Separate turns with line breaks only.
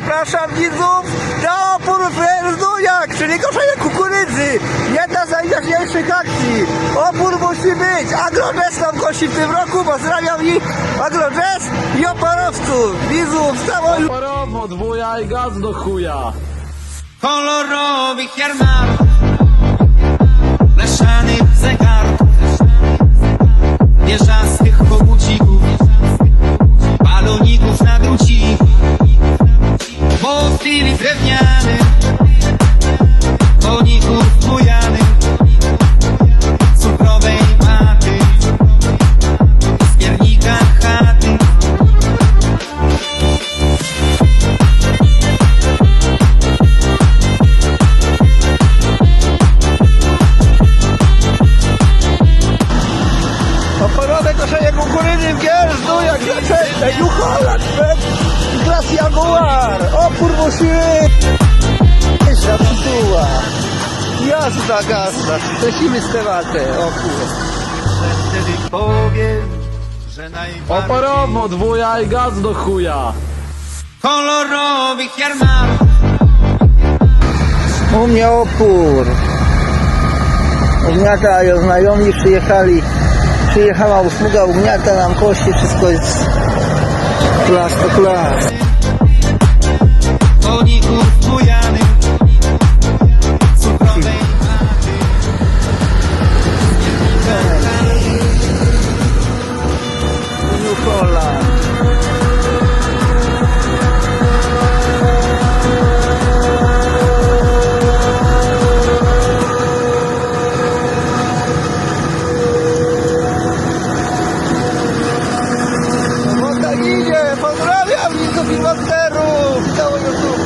Zapraszam widzów na opór Frerduniak, czyli koszenie kukurydzy. Jedna z najważniejszych akcji. Opór musi być. Agrodress nam kosi w tym roku. Pozdrawiam ich. Agrodress i oporowców. Widzów, całą
Parowo, dwuja i gaz do chuja.
kolorowych jarmarków,
koszenie kukurydzy w Gierzduniak. Zaczęte. Jucholat, Klas Jaguar. Opór musi być. Jeszcze tytuła. Jazda gazda. Lecimy z tematem. Opór.
Wtedy powiem, że najbardziej
Oparowo, dwuja i gaz do chuja.
kolorowych jarmarków
U mnie opór. Ugniatają znajomi, przyjechali. Przyjechała usługa ugniata nam kości, wszystko jest klas to klas. Você, Lu, YouTube.